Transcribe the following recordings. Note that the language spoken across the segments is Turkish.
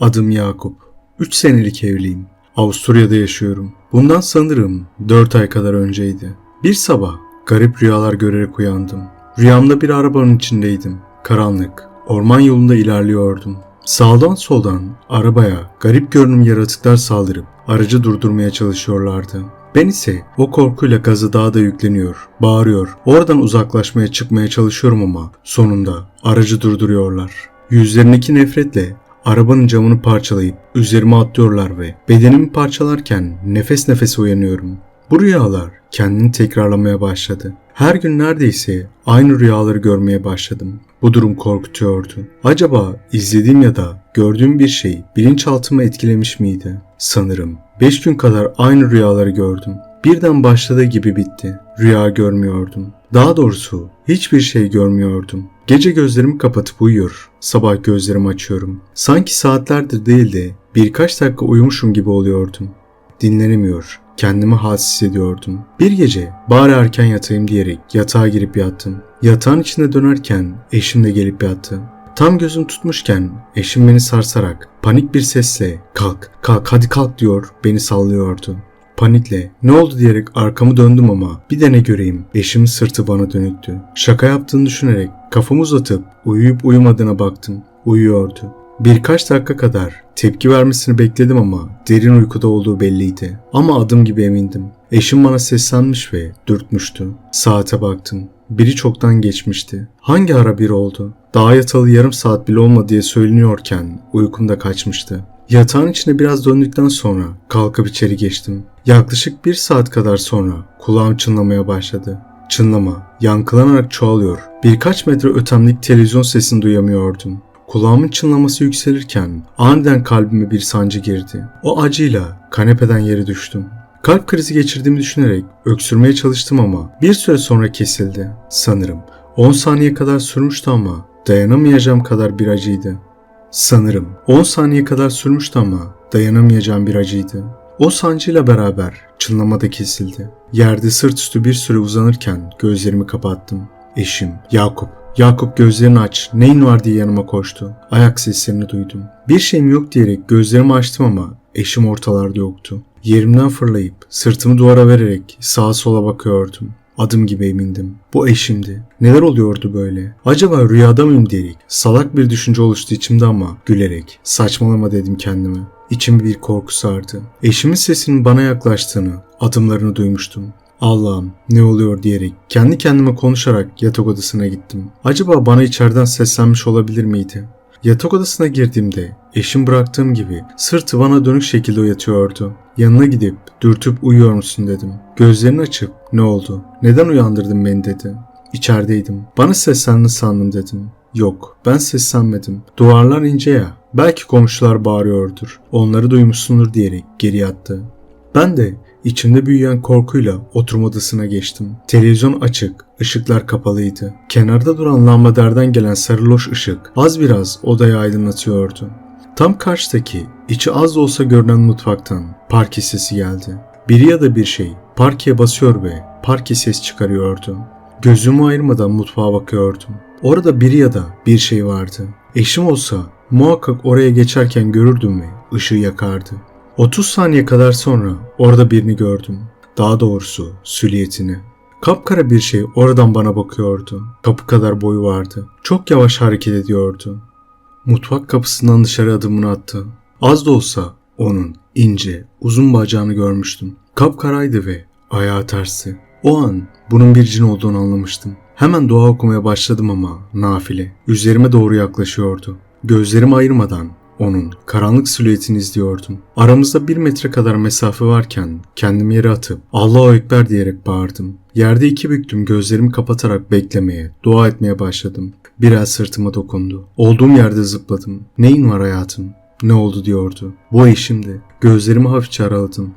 Adım Yakup. 3 senelik evliyim. Avusturya'da yaşıyorum. Bundan sanırım 4 ay kadar önceydi. Bir sabah garip rüyalar görerek uyandım. Rüyamda bir arabanın içindeydim. Karanlık. Orman yolunda ilerliyordum. Sağdan soldan arabaya garip görünüm yaratıklar saldırıp aracı durdurmaya çalışıyorlardı. Ben ise o korkuyla gazı daha da yükleniyor, bağırıyor. Oradan uzaklaşmaya çıkmaya çalışıyorum ama sonunda aracı durduruyorlar. Yüzlerindeki nefretle arabanın camını parçalayıp üzerime atlıyorlar ve bedenimi parçalarken nefes nefese uyanıyorum. Bu rüyalar kendini tekrarlamaya başladı. Her gün neredeyse aynı rüyaları görmeye başladım. Bu durum korkutuyordu. Acaba izlediğim ya da gördüğüm bir şey bilinçaltımı etkilemiş miydi? Sanırım 5 gün kadar aynı rüyaları gördüm. Birden başladığı gibi bitti. Rüya görmüyordum. Daha doğrusu hiçbir şey görmüyordum. Gece gözlerimi kapatıp uyuyor. Sabah gözlerimi açıyorum. Sanki saatlerdir değil de birkaç dakika uyumuşum gibi oluyordum. Dinlenemiyor. Kendimi halsiz hissediyordum. Bir gece bari erken yatayım diyerek yatağa girip yattım. Yatağın içinde dönerken eşim de gelip yattı. Tam gözüm tutmuşken eşim beni sarsarak panik bir sesle kalk kalk hadi kalk diyor beni sallıyordu. Panikle ne oldu diyerek arkamı döndüm ama bir de göreyim eşimin sırtı bana dönüktü. Şaka yaptığını düşünerek kafamı uzatıp uyuyup uyumadığına baktım. Uyuyordu. Birkaç dakika kadar tepki vermesini bekledim ama derin uykuda olduğu belliydi. Ama adım gibi emindim. Eşim bana seslenmiş ve dürtmüştü. Saate baktım. Biri çoktan geçmişti. Hangi ara bir oldu? Daha yatalı yarım saat bile olmadı diye söyleniyorken uykum da kaçmıştı. Yatağın içine biraz döndükten sonra kalkıp içeri geçtim. Yaklaşık bir saat kadar sonra kulağım çınlamaya başladı. Çınlama yankılanarak çoğalıyor. Birkaç metre ötemlik televizyon sesini duyamıyordum. Kulağımın çınlaması yükselirken aniden kalbime bir sancı girdi. O acıyla kanepeden yere düştüm. Kalp krizi geçirdiğimi düşünerek öksürmeye çalıştım ama bir süre sonra kesildi. Sanırım 10 saniye kadar sürmüştü ama dayanamayacağım kadar bir acıydı. Sanırım 10 saniye kadar sürmüştü ama dayanamayacağım bir acıydı. O sancıyla beraber çınlama da kesildi. Yerde sırt üstü bir süre uzanırken gözlerimi kapattım. Eşim, Yakup, Yakup gözlerini aç, neyin var diye yanıma koştu. Ayak seslerini duydum. Bir şeyim yok diyerek gözlerimi açtım ama eşim ortalarda yoktu. Yerimden fırlayıp sırtımı duvara vererek sağa sola bakıyordum. Adım gibi emindim. Bu eşimdi. Neler oluyordu böyle? Acaba rüyada mıyım diyerek salak bir düşünce oluştu içimde ama gülerek saçmalama dedim kendime. İçimi bir korku sardı. Eşimin sesinin bana yaklaştığını, adımlarını duymuştum. Allah'ım ne oluyor diyerek kendi kendime konuşarak yatak odasına gittim. Acaba bana içeriden seslenmiş olabilir miydi? Yatak odasına girdiğimde eşim bıraktığım gibi sırtı bana dönük şekilde yatıyordu. Yanına gidip dürtüp uyuyor musun dedim. Gözlerini açıp ne oldu? Neden uyandırdın beni dedi. İçerideydim. Bana seslendi sandım dedim. Yok ben seslenmedim. Duvarlar ince ya. Belki komşular bağırıyordur. Onları duymuşsundur diyerek geri yattı. Ben de İçimde büyüyen korkuyla oturma odasına geçtim. Televizyon açık, ışıklar kapalıydı. Kenarda duran lambaderden gelen sarı loş ışık az biraz odayı aydınlatıyordu. Tam karşıdaki, içi az da olsa görünen mutfaktan parke sesi geldi. Biri ya da bir şey parkeye basıyor ve parke ses çıkarıyordu. Gözümü ayırmadan mutfağa bakıyordum. Orada biri ya da bir şey vardı. Eşim olsa muhakkak oraya geçerken görürdüm ve ışığı yakardı. 30 saniye kadar sonra orada birini gördüm. Daha doğrusu süliyetini. Kapkara bir şey oradan bana bakıyordu. Kapı kadar boyu vardı. Çok yavaş hareket ediyordu. Mutfak kapısından dışarı adımını attı. Az da olsa onun ince, uzun bacağını görmüştüm. Kapkaraydı ve ayağı tersi. O an bunun bir cin olduğunu anlamıştım. Hemen dua okumaya başladım ama nafile. Üzerime doğru yaklaşıyordu. Gözlerimi ayırmadan onun karanlık silüetini izliyordum. Aramızda bir metre kadar mesafe varken kendimi yere atıp Allahu Ekber diyerek bağırdım. Yerde iki büktüm gözlerimi kapatarak beklemeye, dua etmeye başladım. Bir el sırtıma dokundu. Olduğum yerde zıpladım. Neyin var hayatım? Ne oldu diyordu. Bu eşimdi. Gözlerimi hafifçe araladım.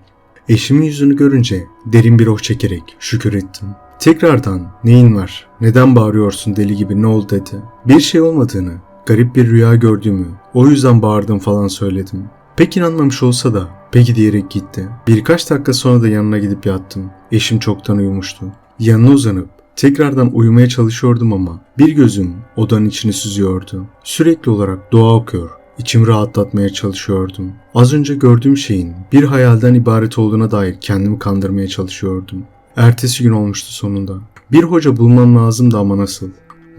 Eşimin yüzünü görünce derin bir oh çekerek şükür ettim. Tekrardan neyin var, neden bağırıyorsun deli gibi ne oldu dedi. Bir şey olmadığını, garip bir rüya gördüğümü, o yüzden bağırdım falan söyledim. Pek inanmamış olsa da peki diyerek gitti. Birkaç dakika sonra da yanına gidip yattım. Eşim çoktan uyumuştu. Yanına uzanıp tekrardan uyumaya çalışıyordum ama bir gözüm odanın içini süzüyordu. Sürekli olarak dua okuyor, İçimi rahatlatmaya çalışıyordum. Az önce gördüğüm şeyin bir hayalden ibaret olduğuna dair kendimi kandırmaya çalışıyordum. Ertesi gün olmuştu sonunda. Bir hoca bulmam lazımdı ama nasıl?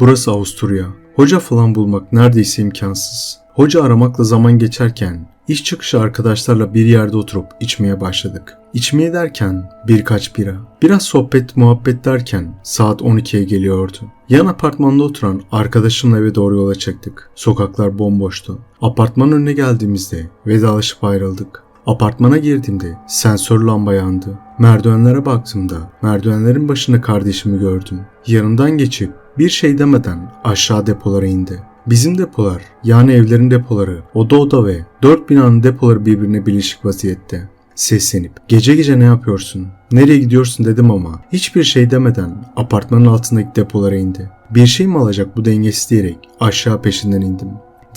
Burası Avusturya. Hoca falan bulmak neredeyse imkansız. Hoca aramakla zaman geçerken iş çıkışı arkadaşlarla bir yerde oturup içmeye başladık. İçmeye derken birkaç bira. Biraz sohbet muhabbet derken saat 12'ye geliyordu. Yan apartmanda oturan arkadaşımla eve doğru yola çıktık. Sokaklar bomboştu. Apartmanın önüne geldiğimizde vedalaşıp ayrıldık. Apartmana girdiğimde sensör lamba yandı. Merdivenlere baktığımda merdivenlerin başında kardeşimi gördüm. Yanından geçip bir şey demeden aşağı depolara indi. Bizim depolar yani evlerin depoları oda oda ve dört binanın depoları birbirine birleşik vaziyette. Seslenip gece gece ne yapıyorsun? Nereye gidiyorsun dedim ama hiçbir şey demeden apartmanın altındaki depolara indi. Bir şey mi alacak bu dengesiz diyerek aşağı peşinden indim.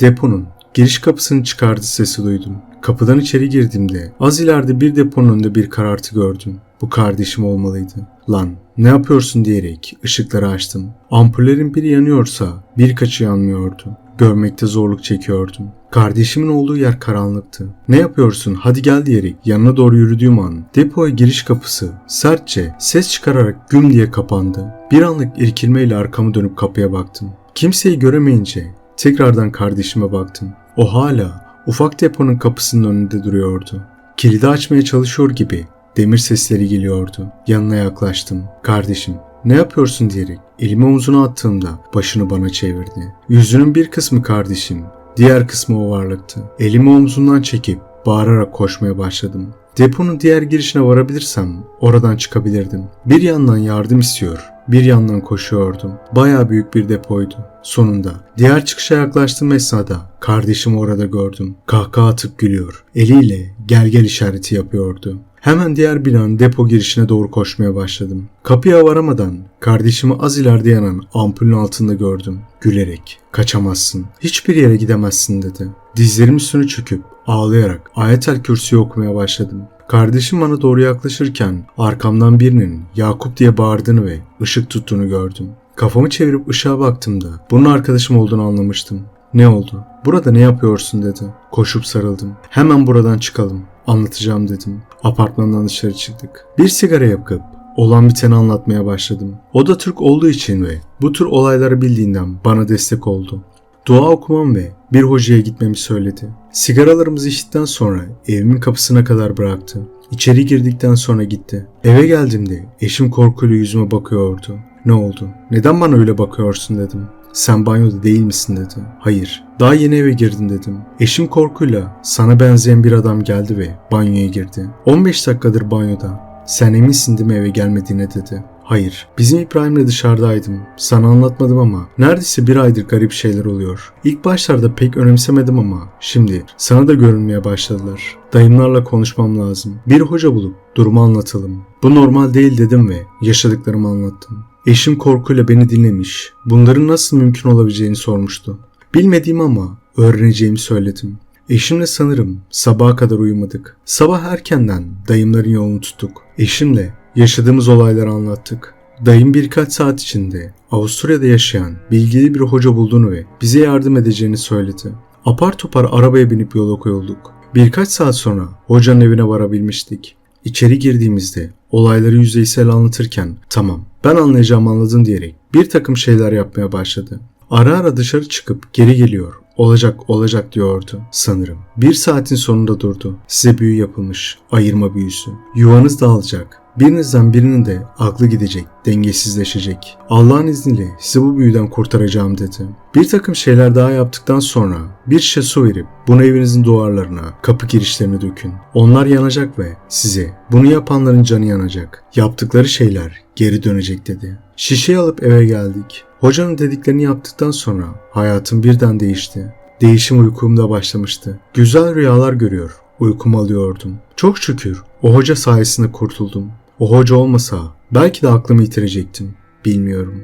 Deponun giriş kapısını çıkardı sesi duydum. Kapıdan içeri girdiğimde az ileride bir deponun önünde bir karartı gördüm. Bu kardeşim olmalıydı. Lan ne yapıyorsun diyerek ışıkları açtım. Ampullerin biri yanıyorsa birkaçı yanmıyordu. Görmekte zorluk çekiyordum. Kardeşimin olduğu yer karanlıktı. Ne yapıyorsun hadi gel diyerek yanına doğru yürüdüğüm an depoya giriş kapısı sertçe ses çıkararak güm diye kapandı. Bir anlık irkilmeyle arkamı dönüp kapıya baktım. Kimseyi göremeyince tekrardan kardeşime baktım. O hala ufak deponun kapısının önünde duruyordu. Kilidi açmaya çalışıyor gibi demir sesleri geliyordu. Yanına yaklaştım. Kardeşim ne yapıyorsun diyerek elimi omzuna attığımda başını bana çevirdi. Yüzünün bir kısmı kardeşim, diğer kısmı o varlıktı. Elimi omzundan çekip bağırarak koşmaya başladım. Deponun diğer girişine varabilirsem oradan çıkabilirdim. Bir yandan yardım istiyor, bir yandan koşuyordum. Baya büyük bir depoydu. Sonunda diğer çıkışa yaklaştığım esnada kardeşimi orada gördüm. Kahkaha atıp gülüyor. Eliyle gel gel işareti yapıyordu. Hemen diğer binanın depo girişine doğru koşmaya başladım. Kapıya varamadan kardeşimi az ileride yanan ampulün altında gördüm. Gülerek kaçamazsın, hiçbir yere gidemezsin dedi. Dizlerim üstüne çöküp ağlayarak ayetel kürsüyü okumaya başladım. Kardeşim bana doğru yaklaşırken arkamdan birinin Yakup diye bağırdığını ve ışık tuttuğunu gördüm. Kafamı çevirip ışığa baktığımda bunun arkadaşım olduğunu anlamıştım. Ne oldu? Burada ne yapıyorsun dedi. Koşup sarıldım. Hemen buradan çıkalım. Anlatacağım dedim. Apartmandan dışarı çıktık. Bir sigara yakıp olan biteni anlatmaya başladım. O da Türk olduğu için ve bu tür olayları bildiğinden bana destek oldu. Dua okumam ve bir hocaya gitmemi söyledi. Sigaralarımızı içtikten sonra evimin kapısına kadar bıraktı. İçeri girdikten sonra gitti. Eve geldiğimde eşim korkuyla yüzüme bakıyordu. Ne oldu? Neden bana öyle bakıyorsun dedim. Sen banyoda değil misin dedi. Hayır. Daha yeni eve girdin dedim. Eşim korkuyla sana benzeyen bir adam geldi ve banyoya girdi. 15 dakikadır banyoda. Sen eminsin değil mi eve gelmediğine dedi. Hayır. Bizim İbrahim'le dışarıdaydım. Sana anlatmadım ama neredeyse bir aydır garip şeyler oluyor. İlk başlarda pek önemsemedim ama şimdi sana da görünmeye başladılar. Dayımlarla konuşmam lazım. Bir hoca bulup durumu anlatalım. Bu normal değil dedim ve yaşadıklarımı anlattım. Eşim korkuyla beni dinlemiş. Bunların nasıl mümkün olabileceğini sormuştu. Bilmediğim ama öğreneceğimi söyledim. Eşimle sanırım sabaha kadar uyumadık. Sabah erkenden dayımların yolunu tuttuk. Eşimle yaşadığımız olayları anlattık. Dayım birkaç saat içinde Avusturya'da yaşayan bilgili bir hoca bulduğunu ve bize yardım edeceğini söyledi. Apar topar arabaya binip yola koyulduk. Birkaç saat sonra hocanın evine varabilmiştik. İçeri girdiğimizde olayları yüzeysel anlatırken tamam ben anlayacağım anladın diyerek bir takım şeyler yapmaya başladı. Ara ara dışarı çıkıp geri geliyor. Olacak olacak diyordu sanırım. Bir saatin sonunda durdu. Size büyü yapılmış. Ayırma büyüsü. Yuvanız dağılacak. Birinizden birinin de aklı gidecek, dengesizleşecek. Allah'ın izniyle sizi bu büyüden kurtaracağım dedi. Bir takım şeyler daha yaptıktan sonra bir şişe su verip bunu evinizin duvarlarına, kapı girişlerine dökün. Onlar yanacak ve size bunu yapanların canı yanacak. Yaptıkları şeyler geri dönecek dedi. Şişeyi alıp eve geldik. Hocanın dediklerini yaptıktan sonra hayatım birden değişti. Değişim uykumda başlamıştı. Güzel rüyalar görüyor, uykumu alıyordum. Çok şükür o hoca sayesinde kurtuldum. O hoca olmasa belki de aklımı yitirecektim. Bilmiyorum.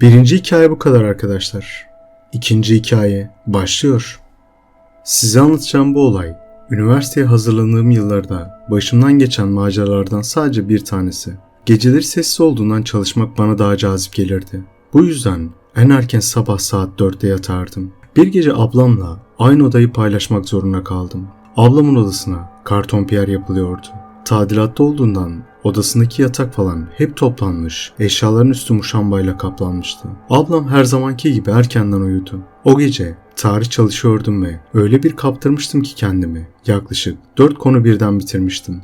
Birinci hikaye bu kadar arkadaşlar. İkinci hikaye başlıyor. Size anlatacağım bu olay, üniversiteye hazırlandığım yıllarda başımdan geçen maceralardan sadece bir tanesi. Geceleri sessiz olduğundan çalışmak bana daha cazip gelirdi. Bu yüzden en erken sabah saat 4'te yatardım. Bir gece ablamla aynı odayı paylaşmak zorunda kaldım. Ablamın odasına karton piyer yapılıyordu. Tadilatta olduğundan odasındaki yatak falan hep toplanmış, eşyaların üstü muşambayla kaplanmıştı. Ablam her zamanki gibi erkenden uyudu. O gece tarih çalışıyordum ve öyle bir kaptırmıştım ki kendimi. Yaklaşık 4 konu birden bitirmiştim.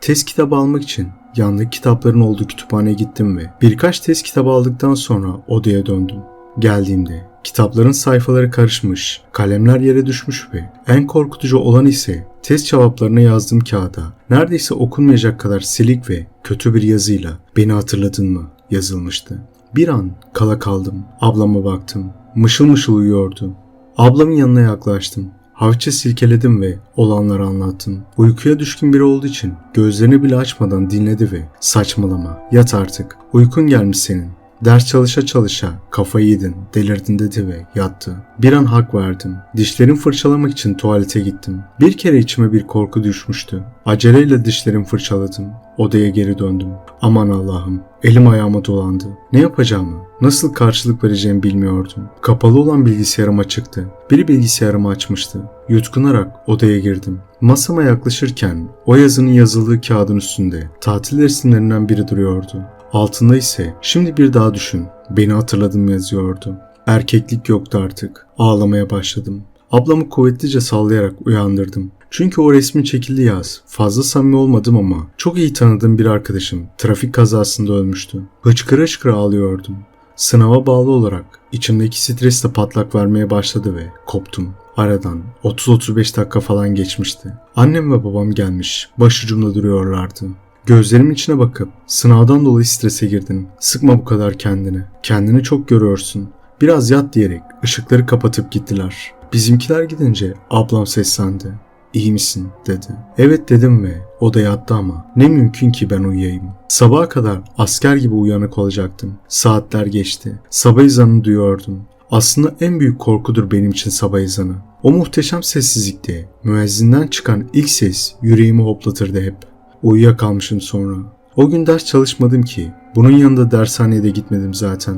Test kitabı almak için yandaki kitapların olduğu kütüphaneye gittim ve birkaç test kitabı aldıktan sonra odaya döndüm. Geldiğimde kitapların sayfaları karışmış, kalemler yere düşmüş ve en korkutucu olan ise test cevaplarını yazdığım kağıda neredeyse okunmayacak kadar silik ve kötü bir yazıyla beni hatırladın mı yazılmıştı. Bir an kala kaldım. Ablama baktım. Mışıl mışıl uyuyordu. Ablamın yanına yaklaştım. Hafifçe silkeledim ve olanları anlattım. Uykuya düşkün biri olduğu için gözlerini bile açmadan dinledi ve saçmalama yat artık uykun gelmiş senin. Ders çalışa çalışa kafayı yedin, delirdin dedi ve yattı. Bir an hak verdim. Dişlerimi fırçalamak için tuvalete gittim. Bir kere içime bir korku düşmüştü. Aceleyle dişlerimi fırçaladım. Odaya geri döndüm. Aman Allah'ım, elim ayağıma dolandı. Ne yapacağımı, nasıl karşılık vereceğimi bilmiyordum. Kapalı olan bilgisayarım açıktı. Biri bilgisayarımı açmıştı. Yutkunarak odaya girdim. Masama yaklaşırken o yazının yazıldığı kağıdın üstünde tatil resimlerinden biri duruyordu. Altında ise şimdi bir daha düşün. Beni hatırladım yazıyordu. Erkeklik yoktu artık. Ağlamaya başladım. Ablamı kuvvetlice sallayarak uyandırdım. Çünkü o resmin çekildiği yaz. Fazla samimi olmadım ama çok iyi tanıdığım bir arkadaşım trafik kazasında ölmüştü. Hıçkıra hıçkıra ağlıyordum. Sınava bağlı olarak içimdeki stres de patlak vermeye başladı ve koptum. Aradan 30-35 dakika falan geçmişti. Annem ve babam gelmiş, başucumda duruyorlardı. Gözlerimin içine bakıp sınavdan dolayı strese girdin. Sıkma bu kadar kendini. Kendini çok görüyorsun. Biraz yat diyerek ışıkları kapatıp gittiler. Bizimkiler gidince ablam seslendi. İyi misin dedi. Evet dedim ve o da yattı ama ne mümkün ki ben uyuyayım. Sabaha kadar asker gibi uyanık olacaktım. Saatler geçti. Sabah ezanını duyuyordum. Aslında en büyük korkudur benim için sabah ezanı. O muhteşem sessizlikte müezzinden çıkan ilk ses yüreğimi hoplatırdı hep. Uyuyakalmışım sonra. O gün ders çalışmadım ki. Bunun yanında dershaneye de gitmedim zaten.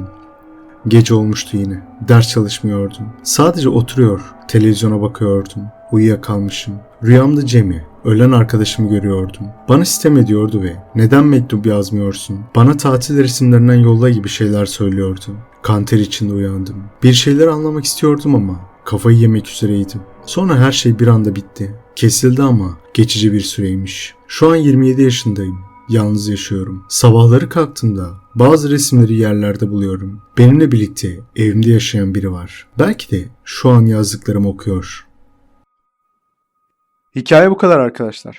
Gece olmuştu yine. Ders çalışmıyordum. Sadece oturuyor, televizyona bakıyordum. Uyuyakalmışım. Rüyamda Cem'i, ölen arkadaşımı görüyordum. Bana sitem ediyordu ve neden mektup yazmıyorsun? Bana tatil resimlerinden yolla gibi şeyler söylüyordu. Kanter içinde uyandım. Bir şeyler anlamak istiyordum ama kafayı yemek üzereydim. Sonra her şey bir anda bitti. Kesildi ama geçici bir süreymiş. Şu an 27 yaşındayım. Yalnız yaşıyorum. Sabahları kalktığımda bazı resimleri yerlerde buluyorum. Benimle birlikte evimde yaşayan biri var. Belki de şu an yazdıklarımı okuyor. Hikaye bu kadar arkadaşlar.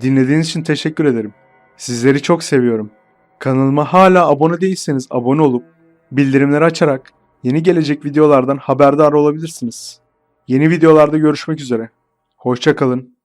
Dinlediğiniz için teşekkür ederim. Sizleri çok seviyorum. Kanalıma hala abone değilseniz abone olup bildirimleri açarak yeni gelecek videolardan haberdar olabilirsiniz. Yeni videolarda görüşmek üzere. Hoşça kalın.